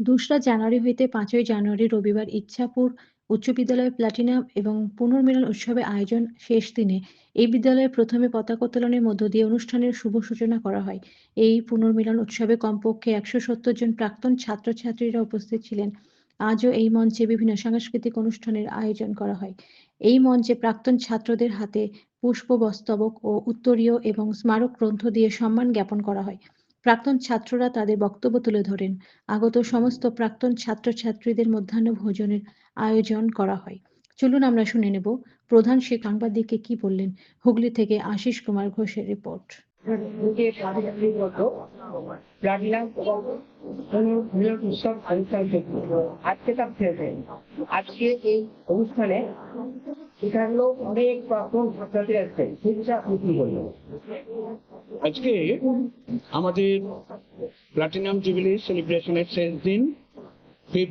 দোসরা জানুয়ারি হইতে পাঁচই জানুয়ারি রবিবার ইচ্ছাপুর উচ্চ বিদ্যালয়ে প্লাটিনাম এবং পুনর্মিলন উৎসবের আয়োজন শেষ দিনে এই বিদ্যালয়ে প্রথমে পতাকা উত্তোলনের মধ্য দিয়ে অনুষ্ঠানের শুভ সূচনা করা হয়। এই পুনর্মিলন উৎসবে কমপক্ষে একশো সত্তর জন প্রাক্তন ছাত্রছাত্রীরা উপস্থিত ছিলেন। আজও এই মঞ্চে বিভিন্ন সাংস্কৃতিক অনুষ্ঠানের আয়োজন করা হয়। এই মঞ্চে প্রাক্তন ছাত্রদের হাতে পুষ্পবস্তবক ও উত্তরীয় এবং স্মারক গ্রন্থ দিয়ে সম্মান জ্ঞাপন করা হয়। প্রাক্তন ছাত্ররা তাদের বক্তব্য তুলে ধরেন। আগত সমস্ত প্রাক্তন ছাত্রছাত্রীদের মধ্যাহ্ন ভোজনের আয়োজন করা হয়। চলুন আমরা শুনে নেব প্রধান সে সাংবাদিককে কি বললেন। হুগলি থেকে আশিস কুমার ঘোষের রিপোর্ট। আজকে এই অনুষ্ঠানে আজকে আমাদের প্লাটিনাম জুবিলি সেলিব্রেশনের শেষ দিন ফিফ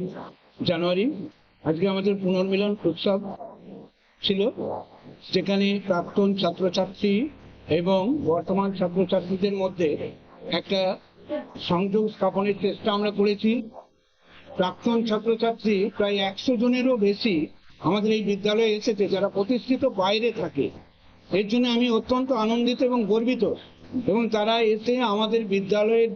জানুয়ারি আজকে আমাদের পুনর্মিলন উৎসব ছিল, যেখানে প্রাক্তন ছাত্রছাত্রী এবং বর্তমান ছাত্রছাত্রীদের মধ্যে একটা সংযোগ স্থাপনের চেষ্টা আমরা করেছি। প্রাক্তন ছাত্রছাত্রী প্রায় একশো জনেরও বেশি আমাদের এই বিদ্যালয়ে এসেছে, যারা প্রতিষ্ঠিত বাইরে থাকে। এর জন্য আমি অত্যন্ত আনন্দিত এবং গর্বিত। এবং তারা এসে আমাদের বিদ্যালয়ের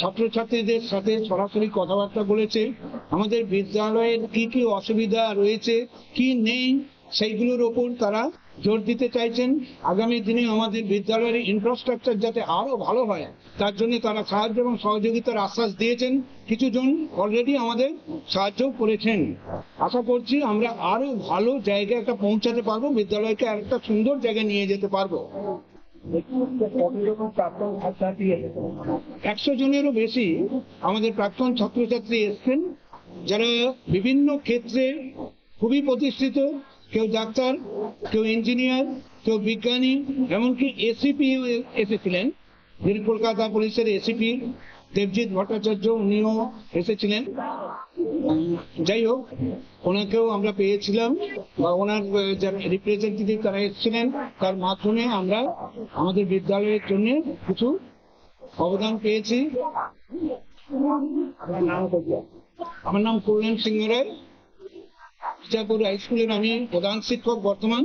ছাত্রছাত্রীদের সাথে সরাসরি কথাবার্তা বলেছে, আমাদের বিদ্যালয়ের কি কি অসুবিধা রয়েছে, কি নেই, সেইগুলোর ওপর তারা জোর দিতে চাইছেন। আগামী দিনে আমাদের বিদ্যালয়ের ইনফ্রাস্ট্রাকচার যাতে আরও ভালো হয়, তার জন্য তারা সাহায্য এবং সহযোগিতার আশ্বাস দিয়েছেন। কিছু জন অলরেডি আমাদের সাহায্য করেছেন। আশা করছি আমরা আরও ভালো জায়গায় একটা পৌঁছাতে পারব, বিদ্যালয়কে আরেকটা সুন্দর জায়গায় নিয়ে যেতে পারব। একশো জনেরও বেশি আমাদের প্রাক্তন ছাত্রছাত্রী এসছেন, যারা বিভিন্ন ক্ষেত্রে খুবই প্রতিষ্ঠিত। কেউ ডাক্তার, কেউ ইঞ্জিনিয়ার, কেউ বিজ্ঞানী, এমনকি এসিপি এসেছিলেন। যিনি কলকাতা পুলিশের এসিপি দেবজিৎ ভট্টাচার্য, উনিও এসেছিলেন। যাই হোক, ওনাকেও আমরা পেয়েছিলাম বা ওনার রিপ্রেজেন্টেটিভ তারা এসেছিলেন, তার মাধ্যমে আমরা আমাদের বিদ্যালয়ের জন্য কিছু অবদান পেয়েছি। আমার নাম কল্যাণ সিংহ রায়। ইচ্ছাপুর হাই স্কুলের আমি প্রধান শিক্ষক বর্তমান।